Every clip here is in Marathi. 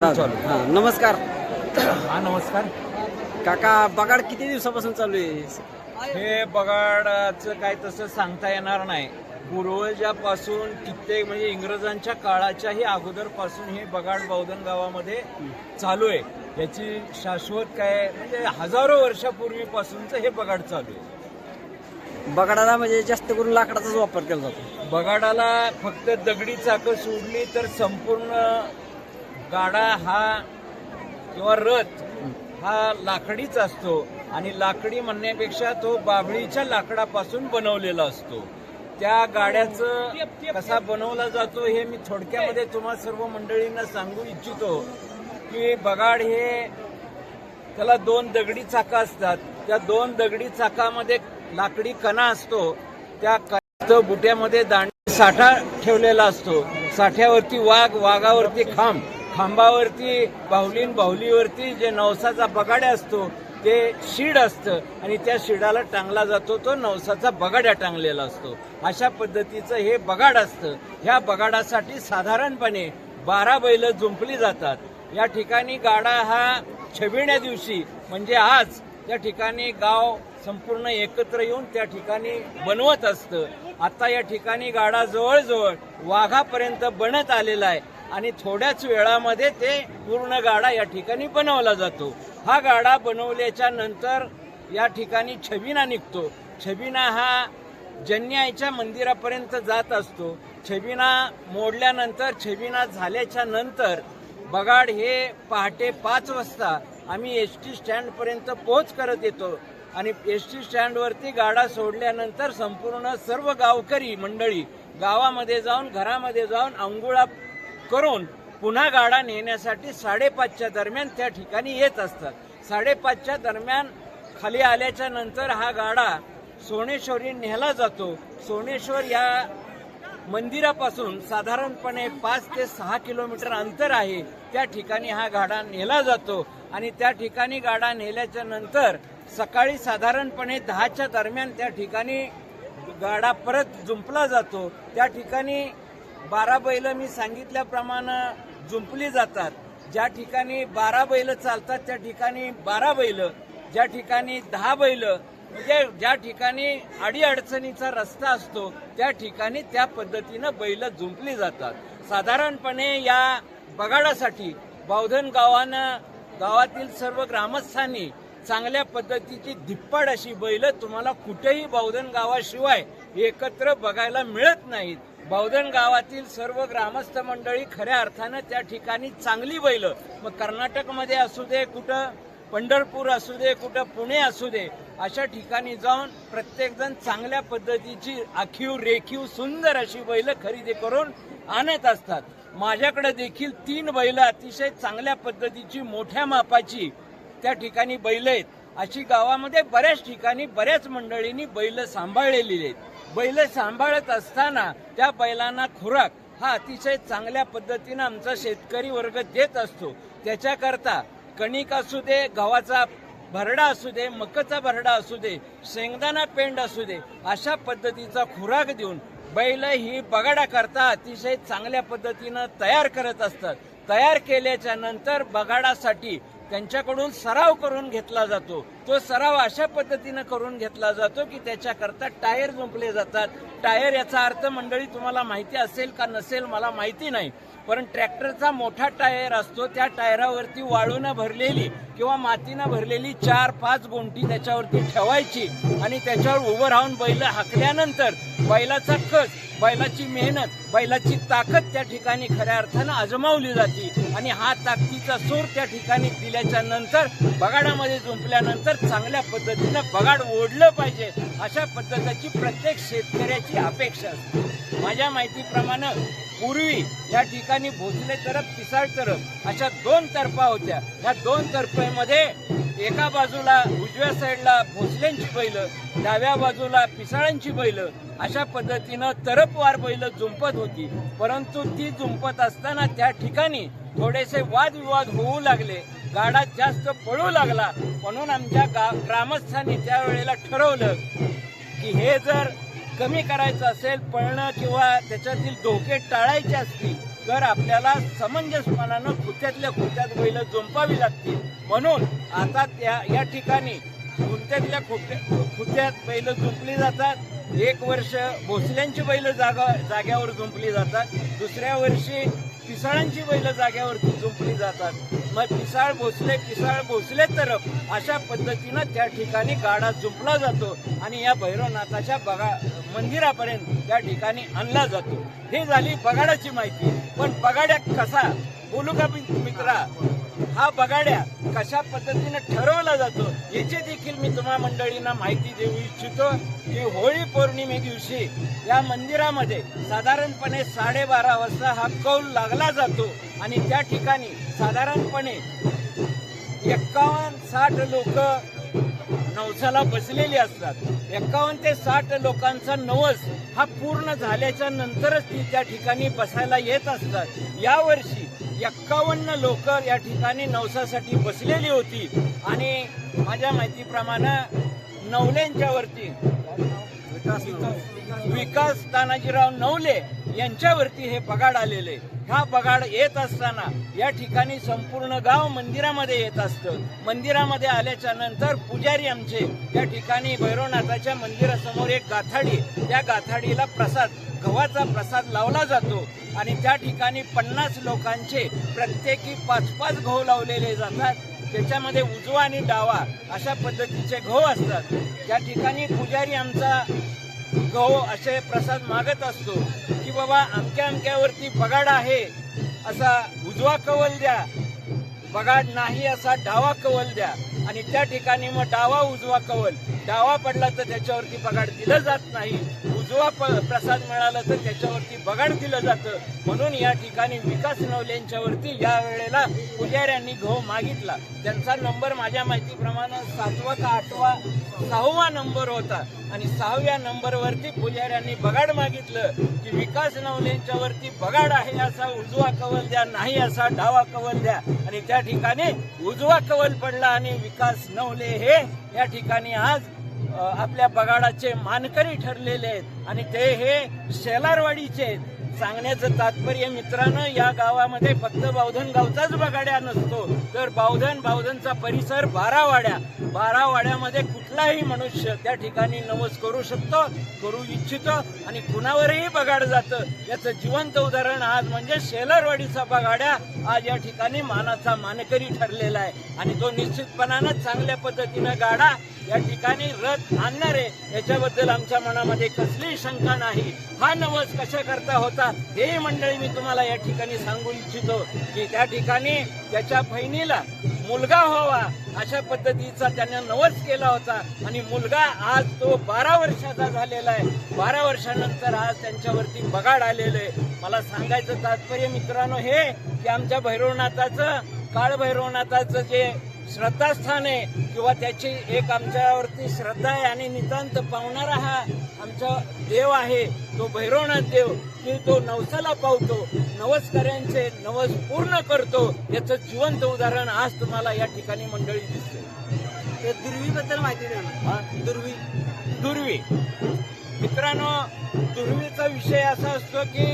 हा, नमस्कार. हा नमस्कार. काका बगाड किती दिवसापासून चालू आहे? हे बगाडाचं काय तसं सांगता येणार नाही. पूर्वजापासून कित्येक म्हणजे इंग्रजांच्या काळाच्याही अगोदरपासून हे बगाड बौद्धन गावामध्ये चालू आहे. याची शाश्वत काय म्हणजे हजारो वर्षापूर्वीपासूनच हे बगाड चालू आहे. बगाडाला म्हणजे जास्त करून लाकडाचाच वापर केला जातो. बगाडाला फक्त दगडी चाकं सोडली तर संपूर्ण गाडा हा किंवा रथ हा लाकडीच असतो आणि लाकडी म्हणण्यापेक्षा तो बाभळीच्या लाकडापासून बनवलेला असतो. त्या गाड्याचं कसा बनवला जातो हे मी थोडक्यामध्ये तुम्हा सर्व मंडळींना सांगू इच्छितो की बगाड हे त्याला दोन दगडी चाका असतात. त्या दोन दगडी चाकामध्ये लाकडी कणा असतो. त्या कणाचं बुट्यामध्ये दांडी साठा ठेवलेला असतो. साठ्यावरती वाघ वाघावरती खांब. खांबावरती बाहुलीन बाहुलीवरती जे नवसाचा बगाड्या असतो ते शीड असतं. आणि त्या शिडाला टांगला जातो तो नवसाचा बगाड्या टांगलेला असतो. अशा पद्धतीचं हे बगाड असतं. ह्या बगाडासाठी साधारणपणे बारा बैल जुंपली जातात. या ठिकाणी गाडा हा छबिण्या दिवशी म्हणजे आज त्या ठिकाणी गाव संपूर्ण एकत्र येऊन त्या ठिकाणी बनवत असतं. आता या ठिकाणी गाडा जवळजवळ वाघापर्यंत बनत आलेला आहे. आणि थोड्याच वेळामध्ये ते पूर्ण गाडा या ठिकाणी बनवला जातो. हा गाडा बनवल्याच्या नंतर या ठिकाणी छबिना निघतो. छबिना हा जन्याईच्या मंदिरापर्यंत जात असतो. छबिना मोडल्यानंतर छबिना झाल्याच्यानंतर बगाड हे पहाटे पाच वाजता आम्ही एस टी स्टँडपर्यंत पोहोच करत येतो. आणि एस टी स्टँडवरती गाडा सोडल्यानंतर संपूर्ण सर्व गावकरी मंडळी गावामध्ये जाऊन घरामध्ये जाऊन आंघोळा करून पुन्हा गाडा नेण्यासाठी साडेपाचच्या दरम्यान त्या ठिकाणी येत असतात. साडेपाचच्या दरम्यान खाली आल्याच्यानंतर हा गाडा सोनेश्वरी नेला जातो. सोनेश्वर या मंदिरापासून साधारणपणे पाच ते सहा किलोमीटर अंतर आहे. त्या ठिकाणी हा गाडा नेला जातो आणि त्या ठिकाणी गाडा नेल्याच्या नंतर सकाळी साधारणपणे दहाच्या दरम्यान त्या ठिकाणी गाडा परत जुंपला जातो. त्या ठिकाणी बारा बैल मी सांगितल्याप्रमाणे जुंपली जातात. ज्या ठिकाणी बारा बैल चालतात त्या ठिकाणी बारा बैल ज्या ठिकाणी दहा बैल म्हणजे ज्या ठिकाणी अडीअडचणीचा रस्ता असतो त्या ठिकाणी त्या पद्धतीनं बैल जुंपली जातात. साधारणपणे या बगाडासाठी बावधन गावानं गावातील सर्व ग्रामस्थांनी चांगल्या पद्धतीची धिप्पाड अशी बैल तुम्हाला कुठेही बावधन गावाशिवाय एकत्र बघायला मिळत नाहीत. बौद्धन गावातील सर्व ग्रामस्थ मंडळी खऱ्या अर्थानं त्या ठिकाणी चांगली बैलं. मग कर्नाटकमध्ये असू दे कुठं पंढरपूर असू दे कुठं पुणे असू दे अशा ठिकाणी जाऊन प्रत्येकजण चांगल्या पद्धतीची आखीव रेखीव सुंदर अशी बैलं खरेदी करून आणत असतात. माझ्याकडे देखील तीन बैलं अतिशय चांगल्या पद्धतीची मोठ्या मापाची त्या ठिकाणी बैलं आहेत. अशी गावामध्ये बऱ्याच ठिकाणी बऱ्याच मंडळींनी बैलं सांभाळलेली आहेत. बैल सांभाळत असताना त्या बैलांना खुराक हा अतिशय चांगल्या पद्धतीनं आमचा शेतकरी वर्ग देत असतो. त्याच्याकरता कणिक असू दे गव्हाचा भरडा असू दे मकाचा भरडा असू दे शेंगदाणा पेंड असू दे अशा पद्धतीचा खुराक देऊन बैल ही बगाडा करता अतिशय चांगल्या पद्धतीनं तयार करत असतात. तयार केल्याच्यानंतर बगाडासाठी त्यांच्याकडून सराव करून घेतला जातो. तो सराव अशा पद्धतीनं करून घेतला जातो की त्याच्याकरता टायर जुंपले जातात. टायर याचा अर्थ मंडळी तुम्हाला माहिती असेल का नसेल मला माहिती नाही. पण ट्रॅक्टरचा मोठा टायर असतो त्या टायरावरती वाळूनं भरलेली किंवा मातीनं भरलेली चार पाच गोंटी त्याच्यावरती ठेवायची आणि त्याच्यावर उभं राहून बैल हाकल्यानंतर बैलाचा कस बैलाची मेहनत बैलाची ताकद त्या ठिकाणी खऱ्या अर्थानं आजमावली जाते. आणि हा ताकदीचा सूर त्या ठिकाणी दिल्याच्या नंतर बगाडामध्ये जुंपल्यानंतर चांगल्या पद्धतीनं बगाड ओढलं पाहिजे अशा पद्धतीची प्रत्येक शेतकऱ्याची अपेक्षा असते. माझ्या माहितीप्रमाणे पूर्वी या ठिकाणी भोसले तरफ पिसाळ तरफ अशा दोन तर्फा होत्या. या दोन तर्फेमध्ये एका बाजूला उजव्या साईडला भोसल्यांची बैल डाव्या बाजूला पिसाळ्यांची बैल अशा पद्धतीनं तरफवार बैल जुंपत होती. परंतु ती जुंपत असताना त्या ठिकाणी थोडेसे वादविवाद होऊ लागले. गाडा जास्त पळू लागला. म्हणून आमच्या गा ग्रामस्थांनी त्यावेळेला ठरवलं की हे जर कमी करायचं असेल पळणं किंवा त्याच्यातील धोके टाळायचे असतील तर आपल्याला समंजसपणानं खुत्यातल्या खुत्यात बैल जुंपावी लागतील. म्हणून आता त्या या ठिकाणी खुंट्यातल्या खुट्या खुट्यात बैल जुंपली जातात. एक वर्ष भोसल्यांची बैल जागा जाग्यावर जुंपली जातात. दुसऱ्या वर्षी पिसाळांची बैल जाग्यावरती झोपली जातात. मग पिसाळ भोसले पिसाळ भोसले तरफ अशा पद्धतीनं त्या ठिकाणी गाडा झोपला जातो आणि या भैरवनाथाच्या बगा मंदिरापर्यंत त्या ठिकाणी आणला जातो. हे झाली बगाडाची माहिती. पण बगाड्या कसा? बोलू का मित्रा? हा बगाड्या कशा पद्धतीने ठरवला जातो याची देखील मी तुम्हा मंडळींना माहिती देऊ इच्छितो. की होळी पौर्णिमे दिवशी या मंदिरामध्ये साधारणपणे साडेबारा वाजता हा कौल लागला जातो आणि त्या ठिकाणी साधारणपणे एक्कावन्न साठ लोक नवसाला बसलेली असतात. एक्कावन्न ते साठ लोकांचा नवस हा पूर्ण झाल्याच्या नंतरच ती त्या ठिकाणी बसायला येत असतात. यावर्षी एक्कावन्न लोक या ठिकाणी नवसासाठी बसलेली होती आणि माझ्या माहितीप्रमाणे नवल्यांच्या वरती विकास नव्हता. विकास तानाजीराव नवले यांच्यावरती हे पगाड आलेले हा पगाड येत असताना या ठिकाणी संपूर्ण गाव मंदिरामध्ये येत असतं. मंदिरामध्ये आल्याच्यानंतर पुजारी आमचे या ठिकाणी भैरवनाथाच्या मंदिरासमोर एक गाथाडी त्या गाथाडीला प्रसाद गव्हाचा प्रसाद लावला जातो आणि त्या ठिकाणी पन्नास लोकांचे प्रत्येकी पाच पाच गहू लावलेले जातात. त्याच्यामध्ये उजवा आणि डावा अशा पद्धतीचे गहू असतात. त्या ठिकाणी पुजारी आमचा गहो असे प्रसाद मागत असतो की बाबा अमक्या अमक्यावरती बगाड आहे असा उजवा कवल द्या. बगाड नाही असा डावा कवल द्या. आणि त्या ठिकाणी मग डावा उजवा कवल. डावा पडला तर त्याच्यावरती बगाड दिलं जात नाही. उजवा प- प्रसाद मिळाला तर त्याच्यावरती बगाड दिलं जातं. म्हणून या ठिकाणी विकास नवलेंच्यावरती या वेळेला पुजाऱ्यांनी घो मागितला. त्यांचा नंबर माझ्या माहितीप्रमाणे सातवा का आठवा सहावा नंबर होता. आणि सहाव्या नंबरवरती पुजाऱ्यांनी बगाड मागितलं की विकास नवलेंच्या बगाड आहे असा उजवा कवल द्या नाही असा डावा कवल द्या. आणि त्या ठिकाणी उजवा कवल पडला आणि विकास नवले हे या ठिकाणी आज आपल्या बगाडाचे मानकरी ठरलेले आहेत. आणि ते हे शेलारवाडीचे आहेत. सांगण्याचं तात्पर्य मित्रांनो या गावामध्ये फक्त बावधन गावचाच बगाड्या नसतो. तर बावधन बावधनचा परिसर बारावाड्या. बारावाड्यामध्ये कुठलाही मनुष्य त्या ठिकाणी नवस करू शकतो करू इच्छितो आणि कुणावरही बगाड जातं. याचं जिवंत उदाहरण आज म्हणजे शेलरवाडीचा बगाड्या आज या ठिकाणी मानाचा मानकरी ठरलेला आहे. आणि तो निश्चितपणानं चांगल्या पद्धतीनं गाडा या ठिकाणी रथ आणणार. आहे याच्याबद्दल आमच्या मनामध्ये कसलीही शंका नाही. हा नवस कशा करता होता? हे मंडळी मी तुम्हाला या ठिकाणी सांगू इच्छितो की त्या ठिकाणी त्याच्या बहिणीला मुलगा व्हावा अशा पद्धतीचा त्याने नवस केला होता आणि मुलगा आज तो बारा वर्षाचा झालेला आहे. बारा वर्षानंतर आज त्यांच्यावरती बगाड आलेलं आहे. मला सांगायचं तात्पर्य मित्रांनो हे की आमच्या भैरवनाथाचं काळ भैरवनाथाचं जे श्रद्धास्थान आहे किंवा त्याची एक आमच्यावरती श्रद्धा आहे आणि नितांत पावणारा हा आमचा देव आहे तो भैरवनाथ देव की तो नवसाला पावतो नवसकऱ्यांचे नवस पूर्ण करतो याचं जिवंत उदाहरण आज तुम्हाला या ठिकाणी मंडळी दिसते ते दुर्वीबद्दल माहिती द्या? दुर्वी. दुर्वी. मित्रांनो दुर्वीचा विषय असा असतो की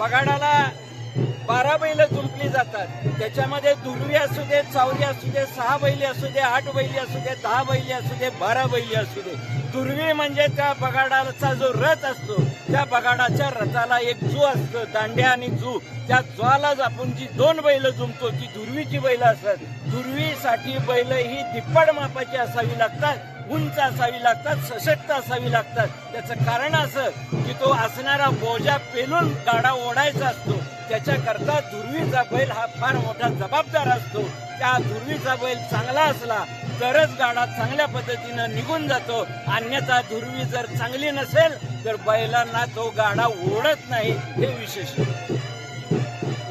पगाडाला बारा बैल जुंपली जातात. त्याच्यामध्ये दुर्वी असू दे चावली असू दे सहा बैली असू दे आठ बैली असू दे दहा बैली असू दे बारा बैली असू दे. दुर्वी म्हणजे त्या बगाडाचा जो रथ असतो त्या बगाडाच्या रथाला एक जू असतो दांड्या आणि जू. त्या ज्वालाच आपण जी दोन बैल जुंपतो ती दुर्वीची बैल असतात. दुर्वीसाठी बैल ही दिप्पड मापाची असावी लागतात उंच असावी लागतात सशक्त असावी लागतात. त्याचं कारण असं की तो असणारा बोजा पेलून गाडा ओढायचा असतो. त्याच्याकरता दुर्वीचा बैल हा फार मोठा जबाबदार असतो. त्या दुर्वीचा बैल चांगला असला तरच गाडा चांगल्या पद्धतीनं निघून जातो. अन्यथा दुर्वी जर चांगली नसेल तर बैलांना तो गाडा ओढत नाही. हे विशेष.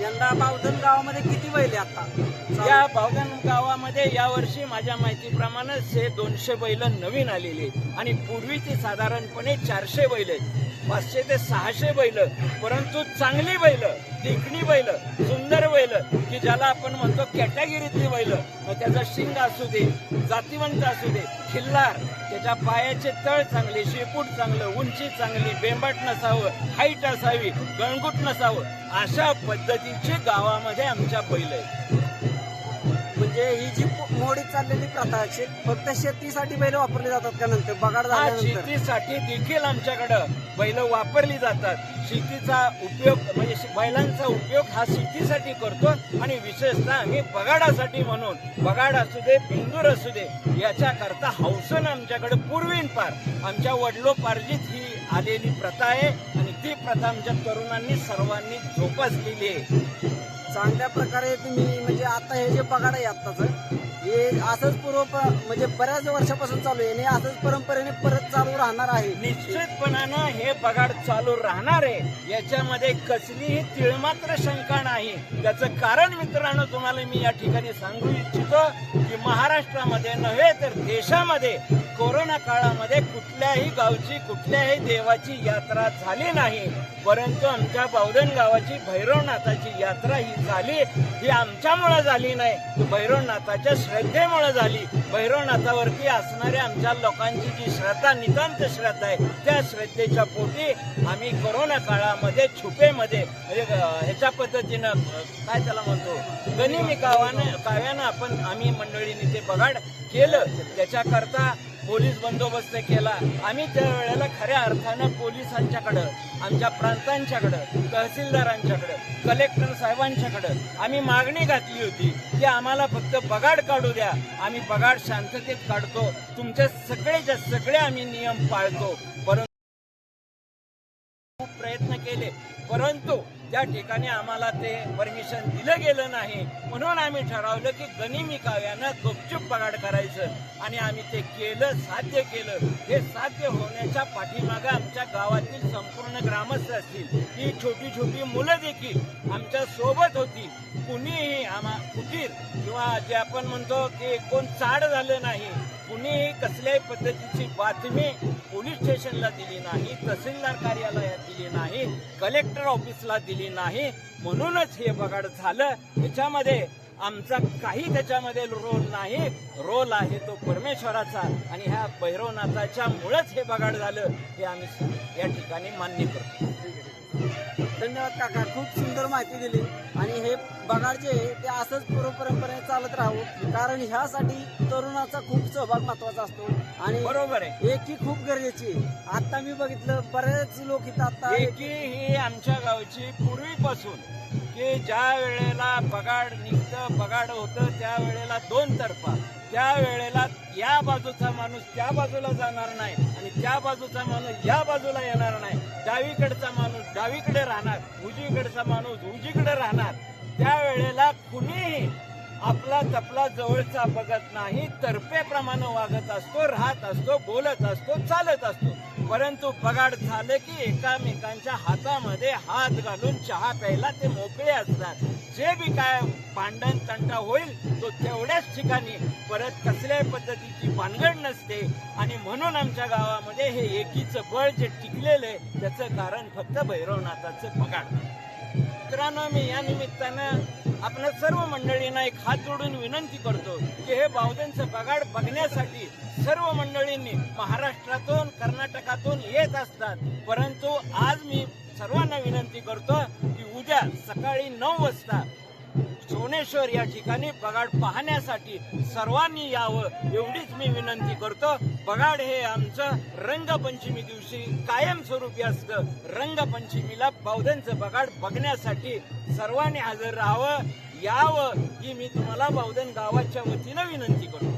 यंदा बावधन गावामध्ये किती बैल आता? या बावधन गावामध्ये यावर्षी माझ्या माहितीप्रमाणे शे दोनशे बैल नवीन आलेली आणि पूर्वीची साधारणपणे चारशे बैल आहेत. पाचशे ते सहाशे बैल परंतु चांगली बैल देखणी बैल सुंदर बैल की ज्याला आपण म्हणतो कॅटेगरीतली बैल मग त्याचा शिंग असू दे जातीवंत असू दे खिल्लार त्याच्या पायाचे तळ चांगले शेपूट चांगलं उंची चांगली बेंबाट नसावं हाईट असावी गणगुट नसावं अशा पद्धतीचे गावामध्ये आमच्या बैल आहे म्हणजे ही जी मोडीत चाललेली प्रथा आहे, शेत फक्त शेतीसाठी बैल वापरले जातात का नंतर? बगाड हा झाल्यानंतर? शेतीसाठी देखील आमच्याकडं बैल वापरली जातात. शेतीचा उपयोग म्हणजे शे- बैलांचा उपयोग हा शेतीसाठी करतो आणि विशेषतः आम्ही बगाडासाठी म्हणून. बगाड असू दे बिंदूर असू दे याच्या करता हौसन आमच्याकडे पूर्वीन पार. आमच्या वडलोपार्जित ही आलेली प्रथा आहे आणि ती प्रथा आमच्या तरुणांनी सर्वांनी जोपासलेली आहे. चांगल्या प्रकारे तुम्ही म्हणजे आता हे जे पगाड आहे आत्ताचं हे असंच पूर्व प- म्हणजे बऱ्याच वर्षापासून चालू आहे आणि असंच परंपरेने परत चालू राहणार आहे. निश्चितपणानं हे पगाड चालू राहणार आहे. याच्यामध्ये कसलीही तिळमात्र शंका नाही. त्याचं कारण मित्रांनो तुम्हाला मी या ठिकाणी सांगू इच्छितो की महाराष्ट्रामध्ये नव्हे तर देशामध्ये कोरोना काळामध्ये कुठल्याही गावची कुठल्याही देवाची यात्रा झाली नाही. परंतु आमच्या बावधन गावाची भैरवनाथाची यात्रा ही झाली ही आमच्यामुळं झाली नाही. भैरवनाथाच्या श्रद्धेमुळे झाली. भैरवनाथावरती असणाऱ्या आमच्या लोकांची जी श्रद्धा नितांत श्रद्धा आहे त्या श्रद्धेच्या पोटी आम्ही कोरोना काळामध्ये छुपेमध्ये म्हणजे ह्याच्या पद्धतीनं काय त्याला म्हणतो? गनिमी कावानं काव्यानं आपण आम्ही मंडळीने ते बघाड केलं. त्याच्याकरता पोलीस बंदोबस्त केला. आम्ही त्या वेळेला खऱ्या अर्थानं पोलिसांच्याकडं आमच्या प्रांतांच्याकडं तहसीलदारांच्याकडं कलेक्टर साहेबांच्याकडं आम्ही मागणी घातली होती की आम्हाला फक्त बगाड काढू द्या. आम्ही बगाड शांततेत काढतो. तुमचे सगळेच्या सगळे आम्ही नियम पाळतो. परंतु खूप प्रयत्न केले. परंतु त्या ठिकाणी आम्हाला ते परमिशन दिलं गेलं नाही म्हणून आम्ही ठरवलं की गनिमी काव्यानं गुपचूप बगाड करायचं आणि आम्ही ते केलं साध्य केलं. हे साध्य होण्याच्या पाठीमागं आमच्या गावातील संपूर्ण ग्रामस्थ असतील. ही छोटी छोटी मुलं देखील आमच्यासोबत होती. कुणीही आम्हा कुटीर किंवा जे आपण म्हणतो की कोण चाड झालं नाही कुणीही कसल्याही पद्धतीची बातमी पोलीस स्टेशनला दिली नाही तहसीलदार कार्यालयात दिली नाही कलेक्टर ऑफिसला दिली नाही. म्हणूनच हे बगाड झालं. याच्यामध्ये आमचा काही त्याच्यामध्ये रोल नाही. रोल आहे तो परमेश्वराचा आणि ह्या भैरवनाथाच्या मुळेच हे बगाड झालं हे आम्ही या ठिकाणी मान्य करतो. धन्यवाद काका खूप सुंदर माहिती दिली. आणि हे बगाड जे आहे ते असंच पूर्व परंपरेने चालत राहावं कारण ह्यासाठी तरुणाचा खूप सहभाग महत्त्वाचा असतो. आणि बरोबर आहे. एकी खूप गरजेची. आता मी बघितलं बरेच लोक इथं आता एकी ही आमच्या गावची पूर्वीपासून की ज्या वेळेला बगाड निघतं बगाड होतं त्या वेळेला दोन तर्फा. त्या वेळेला या बाजूचा माणूस त्या बाजूला जाणार नाही आणि त्या बाजूचा माणूस या बाजूला येणार नाही. डावीकडचा माणूस डावीकडे राहणार उजवीकडचा माणूस उजवीकडे राहणार. त्यावेळेला कुणीही आपला तपला जवळचा बघत नाही तर्फेप्रमाणे वागत असतो राहत असतो बोलत असतो चालत असतो. परंतु पगाड झालं की एकामेकांच्या हातामध्ये हात घालून चहा प्यायला ते मोकळे असतात. जे बी काय भांडण तंटा होईल तो तेवढ्याच ठिकाणी. परत कसल्याही पद्धतीची भानगड नसते. आणि म्हणून आमच्या गावामध्ये हे एकीचं बळ जे टिकलेलं आहे त्याचं कारण फक्त भैरवनाथाचं बगाड मित्रांनो मी या निमित्तानं आपल्या सर्व मंडळींना एक हात जोडून विनंती करतो की हे बावधनचं बगाड बघण्यासाठी सर्व मंडळींनी महाराष्ट्रातून कर्नाटकातून येत असतात. परंतु आज मी सर्वांना विनंती करतो की उद्या सकाळी नऊ वाजता सोनेश्वर या ठिकाणी बगाड पाहण्यासाठी सर्वांनी यावं एवढीच मी विनंती करतो. बगाड हे आमचं रंगपंचमी दिवशी कायमस्वरूपी असतं. रंगपंचमीला बौद्धांचं बगाड बघण्यासाठी सर्वांनी हजर राहावं. यावं ही मी तुम्हाला बौद्धन गावाच्या वतीनं विनंती करतो.